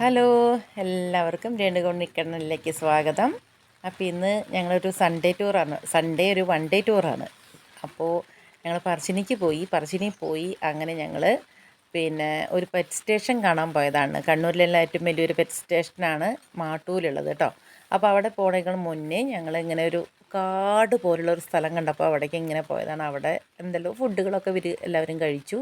Hello എല്ലാവർക്കും രേണുകൊണ്ടിക്കണ്ണലിലേക്ക് സ്വാഗതം. അപ്പോൾ ഇന്ന് ഞങ്ങളൊരു സൺഡേ ടൂറാണ് സൺഡേ ഒരു വൺ ഡേ ടൂറാണ് അപ്പോൾ ഞങ്ങൾ പറശ്ശിനിക്ക് പോയി. പറശ്ശിനി പോയി അങ്ങനെ ഞങ്ങൾ പിന്നെ ഒരു പെറ്റ് സ്റ്റേഷൻ കാണാൻ പോയതാണ്. കണ്ണൂരിലുള്ള ഏറ്റവും വലിയൊരു പെറ്റ് സ്റ്റേഷനാണ് മാട്ടൂലുള്ളത് കേട്ടോ അപ്പോൾ അവിടെ പോണേക്കാൾ മുന്നേ ഞങ്ങൾ ഇങ്ങനെ ഒരു കാട് പോലുള്ള ഒരു സ്ഥലം കണ്ടപ്പോൾ അവിടേക്ക് ഇങ്ങനെ പോയതാണ്. അവിടെ എന്തെല്ലോ ഫുഡുകളൊക്കെ ഇവർ എല്ലാവരും കഴിച്ചു.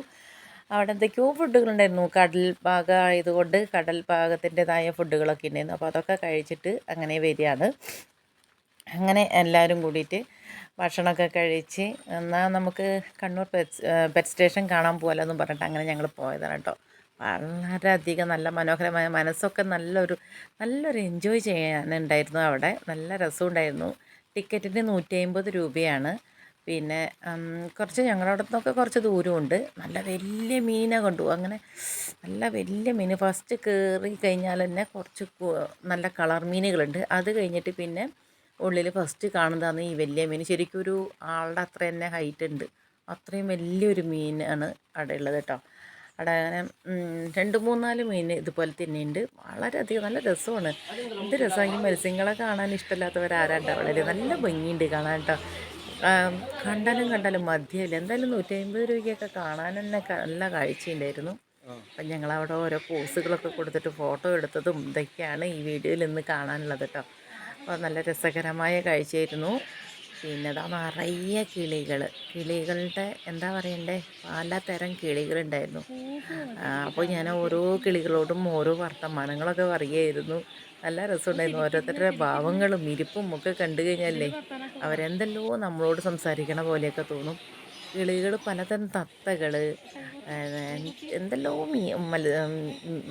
അവിടെ എന്തൊക്കെയോ ഫുഡുകളുണ്ടായിരുന്നു കടൽ ഭാഗം ആയതുകൊണ്ട് കടൽ ഭാഗത്തിന്റെതായ ഫുഡുകളൊക്കെ ഉണ്ടായിരുന്നു. അപ്പോൾ അതൊക്കെ കഴിച്ചിട്ട് അങ്ങനെ വരികയാണ്. അങ്ങനെ എല്ലാവരും കൂടിയിട്ട് ഭക്ഷണമൊക്കെ കഴിച്ച് എന്നാൽ നമുക്ക് കണ്ണൂർ പെറ്റ് പെറ്റ് സ്റ്റേഷൻ കാണാൻ പോകാമല്ലോ എന്ന് പറഞ്ഞിട്ട് അങ്ങനെ ഞങ്ങൾ പോയതാണ് കേട്ടോ. വളരെയധികം നല്ല മനോഹരമായ മനസ്സൊക്കെ നല്ലൊരു നല്ലൊരു എൻജോയ് ചെയ്യാനുണ്ടായിരുന്നു അവിടെ. നല്ല രസമുണ്ടായിരുന്നു. ടിക്കറ്റിന് നൂറ്റി അമ്പത് രൂപയാണ്. പിന്നെ കുറച്ച് ഞങ്ങളുടെ അവിടെ നിന്നൊക്കെ കുറച്ച് ദൂരമുണ്ട്. നല്ല വലിയ മീനെ കണ്ടു. അങ്ങനെ നല്ല വലിയ മീൻ. ഫസ്റ്റ് കയറി കഴിഞ്ഞാൽ തന്നെ കുറച്ച് നല്ല കളർ മീനുകളുണ്ട്. അത് കഴിഞ്ഞിട്ട് പിന്നെ ഉള്ളിൽ ഫസ്റ്റ് കാണുന്നതാണ് ഈ വലിയ മീൻ. ശരിക്കും ഒരു ആളുടെ അത്ര തന്നെ ഹൈറ്റ് ഉണ്ട്. അത്രയും വലിയൊരു മീനാണ് അവിടെ ഉള്ളത് കേട്ടോ. അവിടെ അങ്ങനെ രണ്ട് മൂന്നാൽ മീൻ ഇതുപോലെ തന്നെയുണ്ട് വളരെയധികം നല്ല രസമാണ്. എന്ത് രസമാണ് ഈ മത്സ്യങ്ങളെ കാണാൻ ഇഷ്ടമില്ലാത്തവരാരാണ്ടാവുള്ളത് നല്ല ഭംഗിയുണ്ട് കാണാൻ കേട്ടോ. കണ്ടാലും കണ്ടാലും മധ്യയില്ല എന്തായാലും നൂറ്റി അമ്പത് രൂപയ്ക്കൊക്കെ കാണാൻ തന്നെ നല്ല കാഴ്ചയുണ്ടായിരുന്നു. അപ്പം ഞങ്ങൾ അവിടെ ഓരോ പോസുകളൊക്കെ കൊടുത്തിട്ട് ഫോട്ടോ എടുത്തതും ഇതൊക്കെയാണ് ഈ വീഡിയോയിൽ ഇന്ന് കാണാനുള്ളത് കേട്ടോ. അപ്പോൾ നല്ല രസകരമായ കാഴ്ചയായിരുന്നു. പിന്നെ അതാ നിറയെ കിളികൾ. കിളികളുടെ എന്താ പറയണ്ടേ? പലതരം കിളികളുണ്ടായിരുന്നു. അപ്പോൾ ഞാൻ ഓരോ കിളികളോടും ഓരോ വർത്തമാനങ്ങളൊക്കെ പറയുമായിരുന്നു നല്ല രസമുണ്ടായിരുന്നു. ഓരോരുത്തരുടെ ഭാവങ്ങളും ഇരിപ്പും ഒക്കെ കണ്ടു കഴിഞ്ഞാലേ അവരെന്തല്ലോ നമ്മളോട് സംസാരിക്കണ പോലെയൊക്കെ തോന്നും. കിളികൾ പലതരം തത്തകൾ എന്തെല്ലോ മീ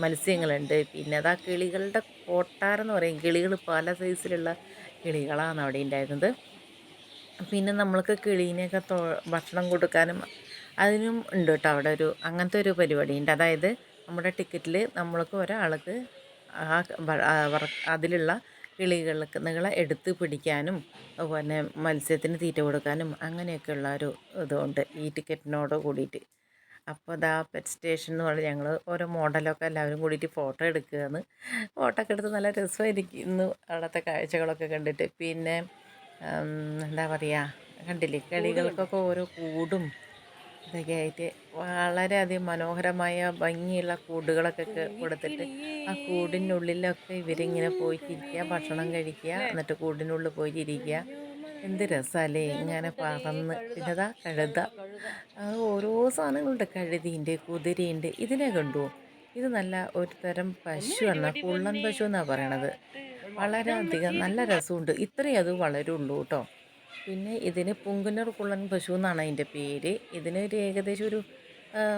മത്സ്യങ്ങളുണ്ട്. പിന്നെ അതാ കിളികളുടെ കോട്ടാരെന്ന് പറയും. കിളികൾ പല സൈസിലുള്ള കിളികളാണ് അവിടെ ഉണ്ടായിരുന്നത്. പിന്നെ നമ്മൾക്ക് കിളീനെയൊക്കെ തോ ഭക്ഷണം കൊടുക്കാനും അതിനും ഉണ്ട് കേട്ടോ അവിടെ ഒരു അങ്ങനത്തെ ഒരു പരിപാടിയുണ്ട്. അതായത് നമ്മുടെ ടിക്കറ്റിൽ നമ്മൾക്ക് ഒരാൾക്ക് ആ അതിലുള്ള കിളികൾക്ക് നിങ്ങളെ എടുത്ത് പിടിക്കാനും പിന്നെ മത്സ്യത്തിന് തീറ്റ കൊടുക്കാനും അങ്ങനെയൊക്കെയുള്ള ഒരു ഇതുണ്ട് ഈ ടിക്കറ്റിനോട് കൂടിയിട്ട്. അപ്പോൾ അതാ പെറ്റ് സ്റ്റേഷൻ എന്ന് പറഞ്ഞാൽ ഞങ്ങൾ ഓരോ മോഡലൊക്കെ എല്ലാവരും കൂടിയിട്ട് ഫോട്ടോ എടുക്കുകയെന്ന് ഫോട്ടോ ഒക്കെ എടുത്ത് നല്ല രസമായിരിക്കുന്നു അവിടുത്തെ കാഴ്ചകളൊക്കെ കണ്ടിട്ട്. പിന്നെ എന്താ പറയുക കണ്ടില്ലേ കിളികൾക്കൊക്കെ ഓരോ കൂടും. ഇതൊക്കെ ആയിട്ട് വളരെയധികം മനോഹരമായ ഭംഗിയുള്ള കൂടുകളൊക്കെ കൊടുത്തിട്ട് ആ കൂടിനുള്ളിലൊക്കെ ഇവരിങ്ങനെ പോയിട്ടിരിക്കുക ഭക്ഷണം കഴിക്കുക എന്നിട്ട് കൂടിനുള്ളിൽ പോയിട്ടിരിക്കുക. എന്ത് രസമല്ലേ? ഇങ്ങനെ പറന്ന് പിന്നെതാ കഴുത. ഓരോ സാധനങ്ങളുണ്ട്. കഴുതിയുണ്ട് കുതിരയുണ്ട്. ഇതിനെ കണ്ടു? ഇത് നല്ല ഒരു തരം പശുവാണ് കുള്ളൻ പശു എന്നാണ് പറയണത്. വളരെയധികം നല്ല രസമുണ്ട്. ഇത്രയും അത് വളരുള്ളൂ കേട്ടോ. പിന്നെ ഇതിന് പുങ്കുന്നർ കുള്ളൻ പശു എന്നാണ് അതിന്റെ പേര്. ഇതിന് ഒരു ഏകദേശം ഒരു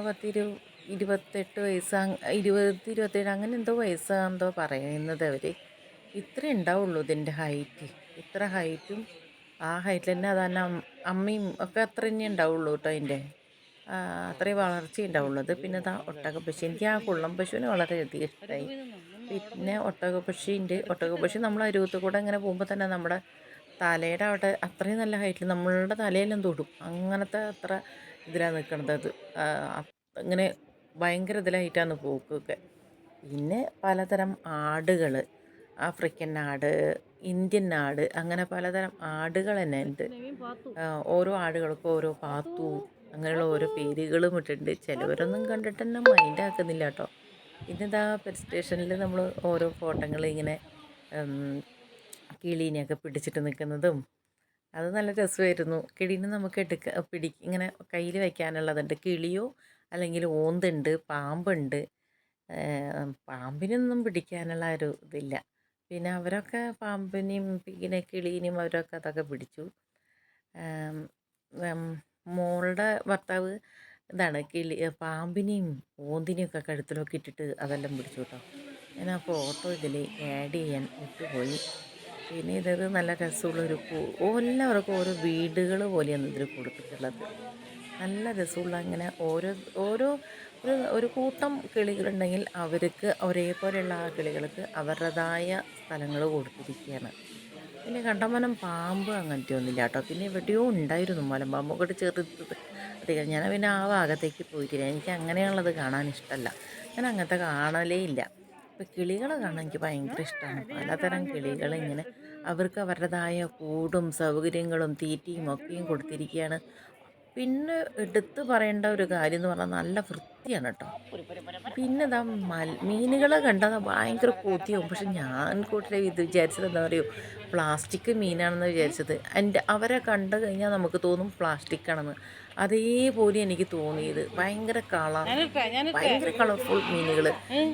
പത്തിരു ഇരുപത്തെട്ട് വയസ്സ് ഇരുപത് ഇരുപത്തേഴ് അങ്ങനെ എന്തോ വയസ്സാണെന്തോ പറയുന്നത് അവർ ഇത്ര ഉണ്ടാവുള്ളൂ ഇതിന്റെ ഹൈറ്റ്. ഇത്ര ഹൈറ്റും ആ ഹൈറ്റിൽ തന്നെ അതന്നെ അമ്മയും ഒക്കെ അത്ര തന്നെ ഉണ്ടാവുള്ളൂ കേട്ടോ അതിന്റെ. അത്രയും വളർച്ച ഉണ്ടാവുള്ളത് പിന്നെ അതാ ഒട്ടക പശു എനിക്ക് ആ കുള്ളം പശുവിനെ വളരെയധികം ഇഷ്ടമായി പിന്നെ ഒട്ടക പശുവിന്റെ ഒട്ടക പശു നമ്മൾ അരുവത്ത് കൂടെ ഇങ്ങനെ പോകുമ്പോൾ തന്നെ നമ്മുടെ തലയുടെ അവിടെ അത്രയും നല്ല ഹൈറ്റിൽ നമ്മളുടെ തലയെല്ലാം തൊടും. അങ്ങനത്തെ അത്ര ഇതിലാണ് നിൽക്കുന്നത് അത്. അങ്ങനെ ഭയങ്കര ഇതിലായിട്ടാണ് പോക്കൊക്കെ. പിന്നെ പലതരം ആടുകൾ ആഫ്രിക്കൻ ആട് ഇന്ത്യൻ ആട് അങ്ങനെ പലതരം ആടുകൾ തന്നെ ഉണ്ട്. ഓരോ ആടുകൾക്കും ഓരോ പാത്തു അങ്ങനെയുള്ള ഓരോ പേരുകളും ഇട്ടിട്ടുണ്ട്. ചിലവരൊന്നും കണ്ടിട്ട് തന്നെ മൈൻഡ് ആക്കുന്നില്ല കേട്ടോ ഇന്നിതാ പെറ്റ് സ്റ്റേഷനിൽ നമ്മൾ ഓരോ ഫോട്ടോകൾ ഇങ്ങനെ കിളീനെയൊക്കെ പിടിച്ചിട്ട് നിൽക്കുന്നതും അത് നല്ല രസമായിരുന്നു. കിളീനെ നമുക്ക് എടുക്ക പിടി ഇങ്ങനെ കയ്യിൽ വയ്ക്കാനുള്ളതുണ്ട് കിളിയോ അല്ലെങ്കിൽ ഓന്തുണ്ട് പാമ്പുണ്ട്. പാമ്പിനൊന്നും പിടിക്കാനുള്ള ഒരു ഇതില്ല. പിന്നെ അവരൊക്കെ പാമ്പിനെയും പിന്നെ കിളീനെയും അവരൊക്കെ അതൊക്കെ പിടിച്ചു. മോളുടെ ഭർത്താവ് ഇതാണ് കിളി പാമ്പിനെയും ഓന്തിനെയും ഒക്കെ കഴുത്തിലൊക്കെ ഇട്ടിട്ട് അതെല്ലാം പിടിച്ചു കേട്ടോ. ഞാൻ ആ ഫോട്ടോ ഇതിൽ ആഡ് ചെയ്യാൻ വിട്ടുപോയി. പിന്നെ ഇതത് നല്ല രസമുള്ളൊരു പൂ. എല്ലാവർക്കും ഓരോ വീടുകൾ പോലെയാണ് ഇതിൽ കൊടുത്തിട്ടുള്ളത്. നല്ല രസമുള്ള അങ്ങനെ ഓരോ ഓരോ ഒരു ഒരു കൂട്ടം കിളികളുണ്ടെങ്കിൽ അവർക്ക് ഒരേപോലെയുള്ള ആ കിളികൾക്ക് അവരുടേതായ സ്ഥലങ്ങൾ കൊടുത്തിരിക്കുകയാണ്. പിന്നെ കണ്ടമാനം പാമ്പ് അങ്ങനത്തെ ഒന്നുമില്ല കേട്ടോ. പിന്നെ എവിടെയോ ഉണ്ടായിരുന്നു മലമ്പാമ്പ് കൂടെ ചെറുത്തത് അധികം ഞാൻ പിന്നെ ആ ഭാഗത്തേക്ക് പോയിട്ടില്ല. എനിക്ക് അങ്ങനെയുള്ളത് കാണാൻ ഇഷ്ടമല്ല. ഞാൻ അങ്ങനത്തെ കാണലേ ഇല്ല. ഇപ്പം കിളികളെ കാണാൻ എനിക്ക് ഭയങ്കര ഇഷ്ടമാണ് പലതരം കിളികൾ ഇങ്ങനെ അവർക്ക് അവരുടേതായ കൂടും സൗകര്യങ്ങളും തീറ്റയും ഒക്കെയും കൊടുത്തിരിക്കുകയാണ് പിന്നെ എടുത്തു പറയേണ്ട ഒരു കാര്യം എന്ന് പറഞ്ഞാൽ നല്ല വൃത്തിയാണ് കേട്ടോ പിന്നെ ഇതാ മൽ മീനുകളെ കണ്ടാൽ ഭയങ്കര കൊതിയാവും. പക്ഷെ ഞാൻ കൂട്ടരെ ഇത് വിചാരിച്ചത് എന്താ പറയുക പ്ലാസ്റ്റിക് മീനാണെന്ന് വിചാരിച്ചത്. എന്റെ അവരെ കണ്ടു കഴിഞ്ഞാൽ നമുക്ക് തോന്നും പ്ലാസ്റ്റിക് ആണെന്ന് അതേപോലെ എനിക്ക് തോന്നിയത്. ഭയങ്കര കളർ ഭയങ്കര കളർഫുൾ മീനുകൾ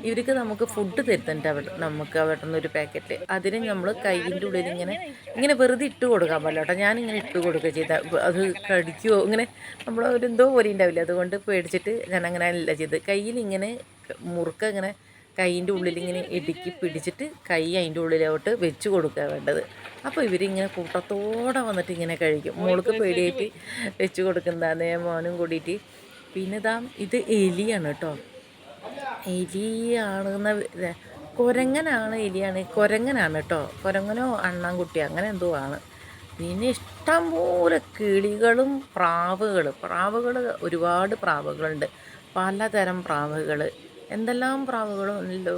ഇവർക്ക് നമുക്ക് ഫുഡ് തരുന്നുണ്ട് അവിടെ നമുക്ക് അവിടെ നിന്ന് ഒരു പാക്കറ്റ് അതിന് നമ്മൾ കൈയിന്റെ ഉള്ളിൽ ഇങ്ങനെ ഇങ്ങനെ വെറുതെ ഇട്ട് കൊടുക്കാൻ പാടില്ല കേട്ടോ. ഞാനിങ്ങനെ ഇട്ട് കൊടുക്കുക ചെയ്ത അത് കടിക്കുമോ ഇങ്ങനെ നമ്മൾ ഒരു എന്തോ പോലെ ഉണ്ടാവില്ല അതുകൊണ്ട് പേടിച്ചിട്ട് ഞാൻ അങ്ങനെ അല്ല ചെയ്ത് കയ്യിൽ ഇങ്ങനെ മുറുക്ക ഇങ്ങനെ കൈയിന്റെ ഉള്ളിലിങ്ങനെ ഇടുക്കി പിടിച്ചിട്ട് കൈ അതിന്റെ ഉള്ളിലോട്ട് വെച്ച് കൊടുക്കുക വേണ്ടത്. അപ്പോൾ ഇവരിങ്ങനെ കൂട്ടത്തോടെ വന്നിട്ട് ഇങ്ങനെ കഴിക്കും. മോൾക്ക് പേടിയായിട്ട് വെച്ച് കൊടുക്കുന്നതാണ് മോനും കൂടിയിട്ട്. പിന്നെ ഇതാ ഇത് എലിയാണ് കേട്ടോ. എലിയാണെന്ന കുരങ്ങനാണ് എലിയാണ്. കുരങ്ങനാണ് കേട്ടോ. കുരങ്ങനോ അണ്ണാൻകുട്ടി അങ്ങനെ എന്തോ ആണ്. പിന്നെ ഇഷ്ടംപോലെ കിളികളും പ്രാവുകൾ പ്രാവുകൾ ഒരുപാട് പ്രാവുകളുണ്ട്. പലതരം പ്രാവുകൾ എന്തെല്ലാം പ്രാവുകളും എല്ലോ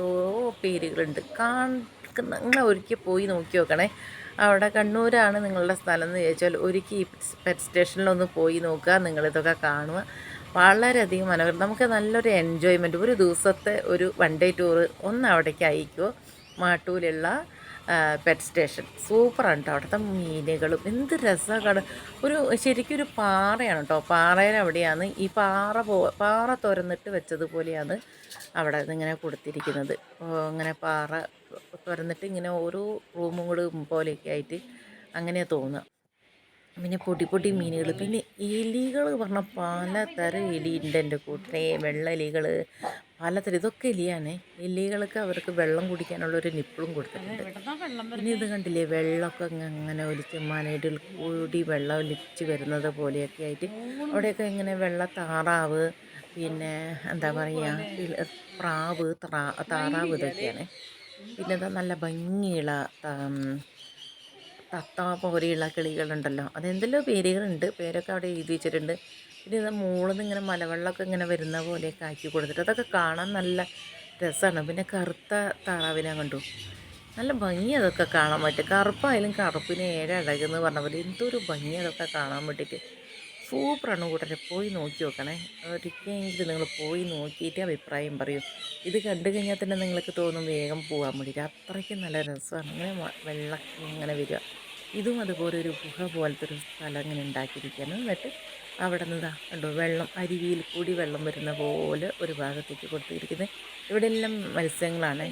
പേരുകളുണ്ട്. അങ്ങനെ ഒരിക്കൽ പോയി നോക്കി നോക്കണേ. അവിടെ കണ്ണൂരാണ് നിങ്ങളുടെ സ്ഥലം എന്ന് ചോദിച്ചാൽ ഒരിക്കൽ ഈ പെറ്റ് സ്റ്റേഷനിലൊന്ന് പോയി നോക്കുക നിങ്ങളിതൊക്കെ കാണുക. വളരെയധികം മനോഹരം. നമുക്ക് നല്ലൊരു എൻജോയ്മെന്റ് ഒരു ദിവസത്തെ ഒരു വൺ ഡേ ടൂറ് ഒന്ന് അവിടേക്ക് അയക്കുമോ മാട്ടൂലുള്ള പെറ്റ് സ്റ്റേഷൻ സൂപ്പറാണ് കേട്ടോ അവിടുത്തെ മീനുകളും എന്ത് രസമാണ്. ഒരു ശരിക്കും ഒരു പാറയാണ് കേട്ടോ പാറയിൽ അവിടെയാണ്. ഈ പാറ പോ പാറ തുറന്നിട്ട് വെച്ചതുപോലെയാണ് അവിടെ ഇങ്ങനെ കൊടുത്തിരിക്കുന്നത്. അങ്ങനെ പാറ തുറന്നിട്ട് ഇങ്ങനെ ഓരോ റൂമും കൂടെ പോലെയൊക്കെ ആയിട്ട് അങ്ങനെയാണ് തോന്നുക. പിന്നെ പൊടി പൊടി മീനുകൾ പിന്നെ എലികൾ പറഞ്ഞ പലതരം എലി ഉണ്ട് എന്റെ കൂട്ടിനെ വെള്ള എലികൾ പലതരം ഇതൊക്കെ എലിയാണ്. എലികൾക്ക് അവർക്ക് വെള്ളം കുടിക്കാനുള്ള ഒരു നിപ്പിളും കൊടുത്തിട്ടുണ്ട്. പിന്നെ ഇത് കണ്ടില്ലേ? വെള്ളമൊക്കെ അങ്ങനെ ഒലിച്ച് മനയിൽ കൂടി വെള്ളം ഒലിച്ച് വരുന്നത് പോലെയൊക്കെ ആയിട്ട്. അവിടെയൊക്കെ ഇങ്ങനെ വെള്ള താറാവ് പിന്നെ എന്താ പറയുക പ്രാവ് താറാവ് ഇതൊക്കെയാണ്. പിന്നെന്താ നല്ല ഭംഗിയുള്ള തത്ത പോലെയുള്ള കിളികളുണ്ടല്ലോ. അതെന്തെല്ലോ പേരുകളുണ്ട്. പേരൊക്കെ അവിടെ എഴുതി വെച്ചിട്ടുണ്ട്. പിന്നെ ഇത് മുകളിൽ ഇങ്ങനെ മലവെള്ളമൊക്കെ ഇങ്ങനെ വരുന്ന പോലെയൊക്കെ ആക്കി കൊടുത്തിട്ട് അതൊക്കെ കാണാൻ നല്ല രസമാണ്. പിന്നെ കറുത്ത താറാവിനെ കണ്ടു. നല്ല ഭംഗി അതൊക്കെ കാണാൻ പറ്റും കറുപ്പായാലും കറുപ്പിന് ഏഴ് അഴകെന്ന് പറഞ്ഞ പോലെ എന്തൊരു ഭംഗി അതൊക്കെ കാണാൻ വേണ്ടിയിട്ട്. സൂപ്പറാണ് കൂട്ടരെ. പോയി നോക്കി നോക്കണേ. ഒരിക്കലെങ്കിലും നിങ്ങൾ പോയി നോക്കിയിട്ട് അഭിപ്രായം പറയൂ. ഇത് കണ്ടു കഴിഞ്ഞാൽ തന്നെ നിങ്ങൾക്ക് തോന്നും വേഗം പോകാൻ വേണ്ടിയിട്ട്. അത്രയ്ക്കും നല്ല രസമാണ്. അങ്ങനെ വെള്ളം ഇങ്ങനെ വരിക. ഇതും അതുപോലെ ഒരു ഗുഹ പോലത്തെ ഒരു സ്ഥലം ഇങ്ങനെ ഉണ്ടാക്കിയിരിക്കുകയാണ്. എന്നിട്ട് അവിടെ നിന്ന് കണ്ടോ വെള്ളം അരുവിയിൽ കൂടി വെള്ളം വരുന്ന പോലെ ഒരു ഭാഗത്തേക്ക് കൊടുത്തിരിക്കുന്നത്. ഇവിടെ എല്ലാം മത്സ്യങ്ങളാണ്.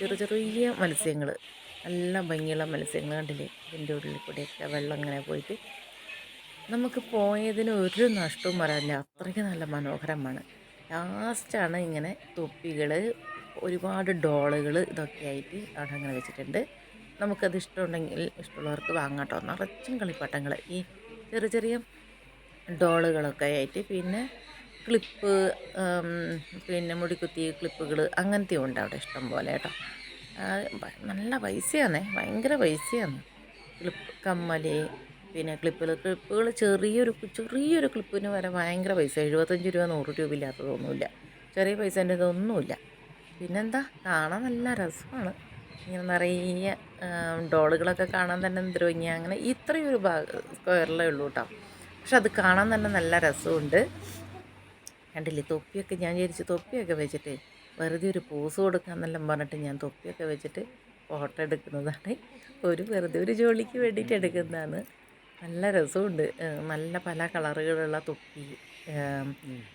ചെറിയ ചെറിയ മത്സ്യങ്ങൾ നല്ല ഭംഗിയുള്ള മത്സ്യങ്ങൾ കണ്ടില്ലേ? ഇതിന്റെ ഉള്ളിൽ കൂടെയൊക്കെ വെള്ളം ഇങ്ങനെ പോയിട്ട്. നമുക്ക് പോയതിന് ഒരു നഷ്ടവും പറയാനില്ല. അത്രയ്ക്ക് നല്ല മനോഹരമാണ്. ലാസ്റ്റാണ് ഇങ്ങനെ തൊപ്പികൾ ഒരുപാട് ഡോളുകൾ ഇതൊക്കെ ആയിട്ട് അവിടെ അങ്ങനെ വെച്ചിട്ടുണ്ട്. നമുക്കത് ഇഷ്ടമുണ്ടെങ്കിൽ ഇഷ്ടമുള്ളവർക്ക് വാങ്ങാട്ടോ. നിറച്ചും കളിപ്പാട്ടങ്ങൾ. ഈ ചെറിയ ചെറിയ ഡോളുകളൊക്കെ ആയിട്ട് പിന്നെ ക്ലിപ്പ് പിന്നെ മുടിക്കുത്തി ക്ലിപ്പുകൾ അങ്ങനത്തെ ഉണ്ട് അവിടെ ഇഷ്ടം പോലെ കേട്ടോ. നല്ല പൈസയാണ് ഭയങ്കര പൈസയാണ്. ക്ലിപ്പ് കമ്മൽ പിന്നെ ക്ലിപ്പുകൾ. ക്ലിപ്പുകൾ ചെറിയൊരു ചെറിയൊരു ക്ലിപ്പിന് വരെ ഭയങ്കര പൈസ. എഴുപത്തഞ്ച് രൂപ നൂറ് രൂപ ഇല്ലാത്തതൊന്നുമില്ല. ചെറിയ പൈസേന്റെ ഇതൊന്നുമില്ല പിന്നെന്താ? കാണാൻ നല്ല രസമാണ്. ഇങ്ങനെ നിറയെ ഡോളുകളൊക്കെ കാണാൻ തന്നെ എന്തൊരു ഭംഗിയാണ് അങ്ങനെ ഇത്രയും ഒരു ഭാഗം സ്ക്വയറിലേ ഉള്ളൂ കേട്ടോ പക്ഷെ അത് കാണാൻ തന്നെ നല്ല രസമുണ്ട്. കണ്ടില്ലേ തൊപ്പിയൊക്കെ ഞാൻ വിചാരിച്ച് തൊപ്പിയൊക്കെ വെച്ചിട്ട് വെറുതെ ഒരു പോസ് കൊടുക്കാമെന്നെല്ലാം പറഞ്ഞിട്ട് ഞാൻ തൊപ്പിയൊക്കെ വെച്ചിട്ട് ഫോട്ടോ എടുക്കുന്നതാണ്. ഒരു വെറുതെ ഒരു ജോലിക്ക് വേണ്ടിയിട്ട് എടുക്കുന്നതാണ്. നല്ല രസമുണ്ട്. നല്ല പല കളറുകളുള്ള തൊപ്പി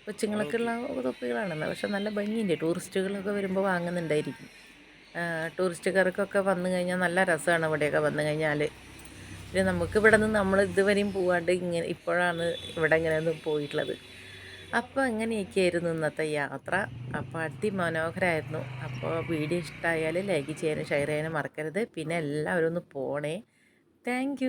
കൊച്ചുങ്ങൾക്കുള്ള തൊപ്പികളാണ് പക്ഷെ നല്ല ഭംഗിയുണ്ട്. ടൂറിസ്റ്റുകളൊക്കെ വരുമ്പോൾ വാങ്ങുന്നുണ്ടായിരിക്കും. ടൂറിസ്റ്റുകാർക്കൊക്കെ വന്നു കഴിഞ്ഞാൽ നല്ല രസമാണ് ഇവിടെയൊക്കെ വന്നു കഴിഞ്ഞാൽ പിന്നെ നമുക്ക് ഇവിടെ നിന്ന് നമ്മൾ ഇതുവരെയും പോവാണ്ട് ഇങ്ങനെ ഇപ്പോഴാണ് ഇവിടെ ഇങ്ങനെ ഒന്ന് പോയിട്ടുള്ളത്. അപ്പോൾ അങ്ങനെയൊക്കെയായിരുന്നു ഇന്നത്തെ യാത്ര? അപ്പോൾ അതിമനോഹരമായിരുന്നു അപ്പോൾ വീഡിയോ ഇഷ്ടമായാൽ ലൈക്ക് ചെയ്യാനും ഷെയർ ചെയ്യാനും മറക്കരുത്. പിന്നെ എല്ലാവരും ഒന്ന് പോണേ. താങ്ക്